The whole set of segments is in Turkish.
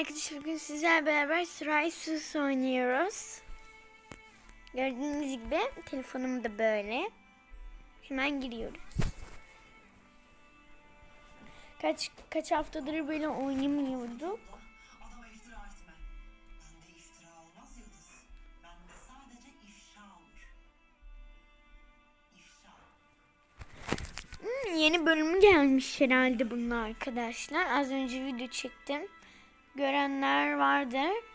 arkadaşlar bugün sizlerle beraber Sıray Sus oynuyoruz. Gördüğünüz gibi telefonum da böyle. Hemen giriyoruz. Kaç kaç haftadır böyle oynamıyorduk. Hmm, yeni bölümü gelmiş herhalde bunun arkadaşlar. Az önce video çektim. Görenler vardır.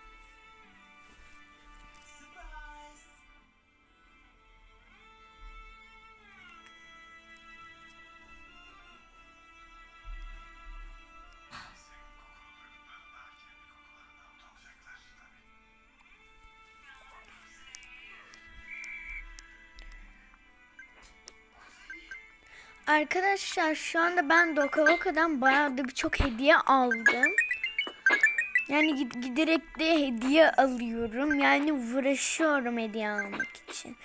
Arkadaşlar şu anda ben Dokaloka'dan bayağı da birçok hediye aldım. Yani gid- giderek de hediye alıyorum. Yani uğraşıyorum hediye almak için.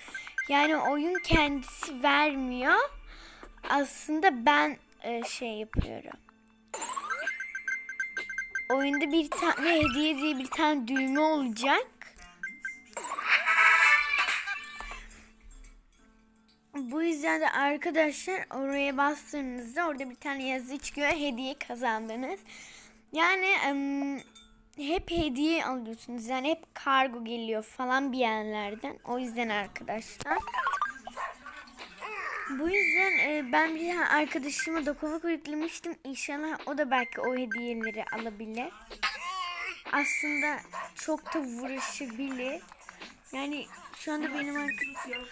Yani oyun kendisi vermiyor. Aslında ben e, şey yapıyorum. Oyunda bir tane hediye diye bir tane düğme olacak. Bu yüzden de arkadaşlar oraya bastığınızda orada bir tane yazı çıkıyor. Hediye kazandınız. Yani em, hep hediye alıyorsunuz. Yani hep kargo geliyor falan bir yerlerden. O yüzden arkadaşlar. Bu yüzden e, ben bir arkadaşıma dokunmak yüklemiştim. İnşallah o da belki o hediyeleri alabilir. Aslında çok da uğraşabilir. Yani şu anda benim arkadaşım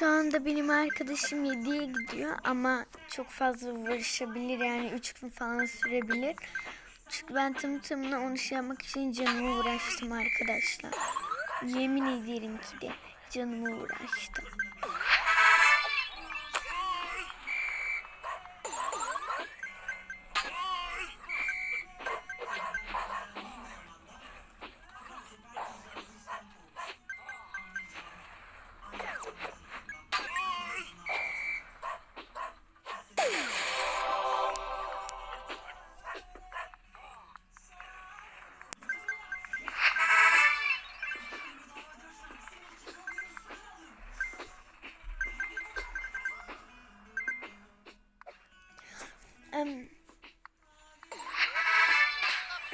şu anda benim arkadaşım 7'ye gidiyor ama çok fazla uğraşabilir yani 3 gün falan sürebilir. Çünkü ben tam tamına onu şey yapmak için canımı uğraştım arkadaşlar. Yemin ederim ki de canımı uğraştım.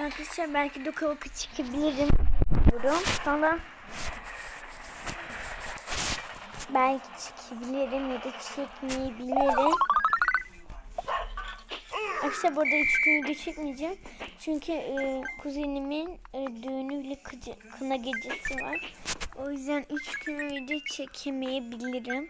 Arkadaşlar belki de kavuk çıkabilirim diyorum. Sonra belki çıkabilirim ya da çekmeyebilirim. Arkadaşlar burada üç gün video çekmeyeceğim. Çünkü e, kuzenimin e, düğünüyle kıcı- kına gecesi var. O yüzden üç gün video çekemeyebilirim.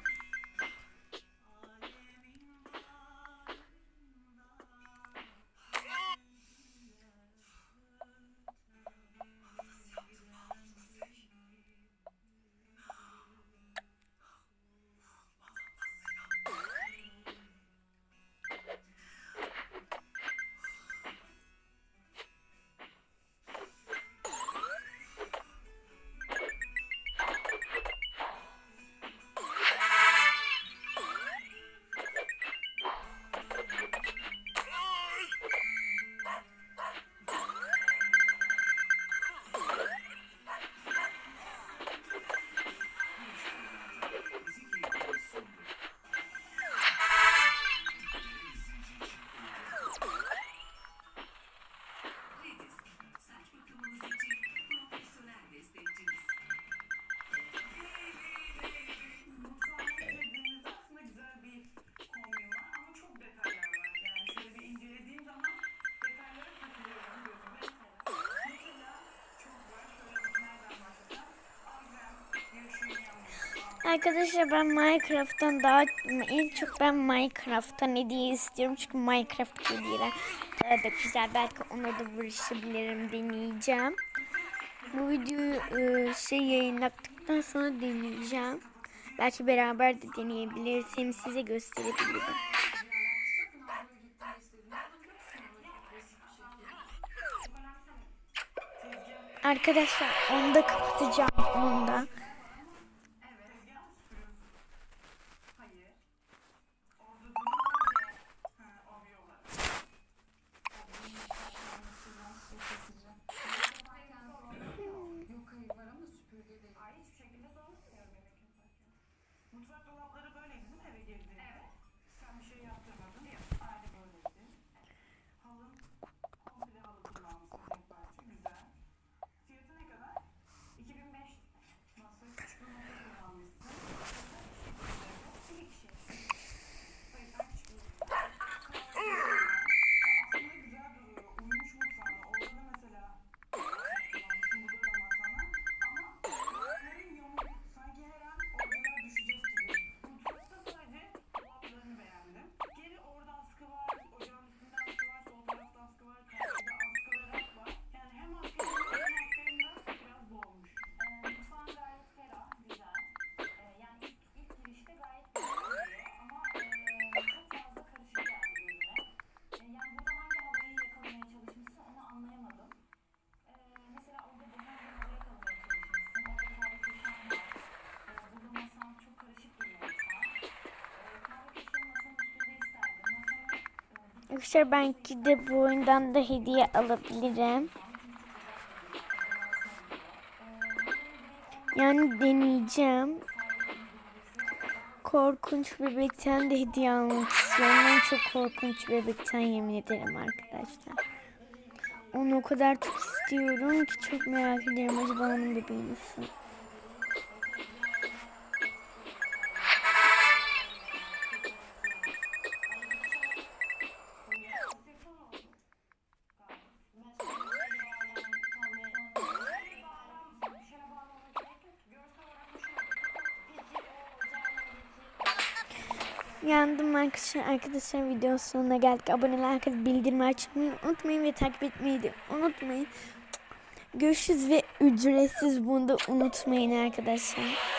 Arkadaşlar ben Minecraft'tan daha en çok ben Minecraft'tan hediye istiyorum çünkü Minecraft hediyeler daha da güzel belki ona da vuruşabilirim deneyeceğim. Bu videoyu e, şey yayınladıktan sonra deneyeceğim. Belki beraber de deneyebiliriz hem size gösterebilirim. Arkadaşlar onu da kapatacağım onu da. Arkadaşlar belki de bu oyundan da hediye alabilirim. Yani deneyeceğim. Korkunç bebekten de hediye almak istiyorum. Ben çok korkunç bebekten yemin ederim arkadaşlar. Onu o kadar çok istiyorum ki çok merak ediyorum acaba onun bebeği nasıl? Yandım arkadaşlar. Arkadaşlar videonun sonuna geldik. Aboneler herkes bildirimi açmayı unutmayın ve takip etmeyi de unutmayın. Görüşürüz ve ücretsiz bunu da unutmayın arkadaşlar.